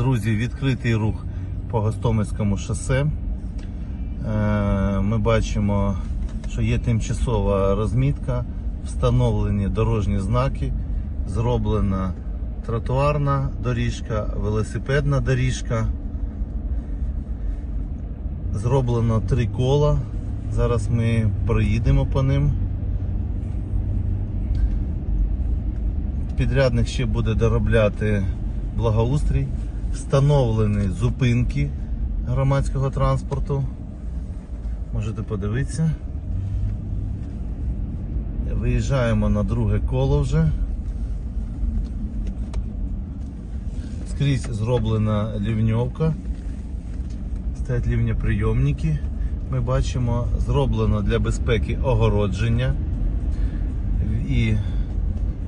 Друзі, відкритий рух по Гостомельському шосе. Е, Ми бачимо, що є тимчасова розмітка, встановлені дорожні знаки, зроблена тротуарна доріжка, велосипедна доріжка. Зроблено три кола. Зараз ми проїдемо по ним. Підрядник ще буде доробляти благоустрій, встановлені зупинки громадського транспорту. Можете подивитися. Виїжджаємо на друге коло вже. Скрізь зроблена лівньовка. Стоять лівнеприйомники. Ми бачимо, зроблено для безпеки огородження. І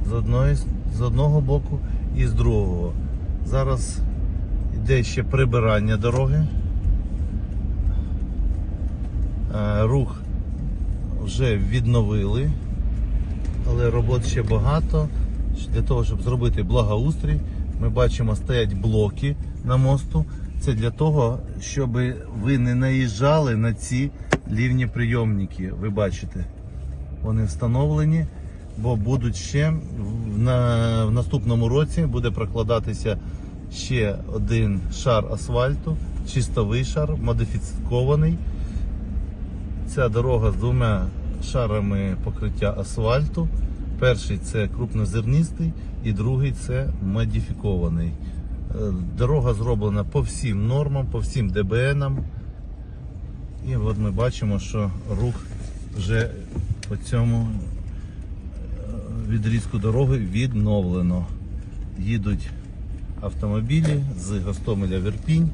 з, одної, з одного боку і з другого. Зараз йде ще прибирання дороги. Е, Рух вже відновили, але робот ще багато. Для того, щоб зробити благоустрій, ми бачимо, стоять блоки на мосту. Це для того, щоб ви не наїжджали на ці лівні прийомники. Ви бачите, вони встановлені, бо будуть ще в, на, в наступному році буде прокладатися ще один шар асфальту, чистовий шар, модифікований. Ця дорога з двома шарами покриття асфальту. Перший це крупнозернистий і другий це модифікований. Е, Дорога зроблена по всім нормам, по всім ДБНам. І от ми бачимо, що рух вже по цьому е, відрізку дороги відновлено. Їдуть автомобілі з Гостомеля в Ірпінь.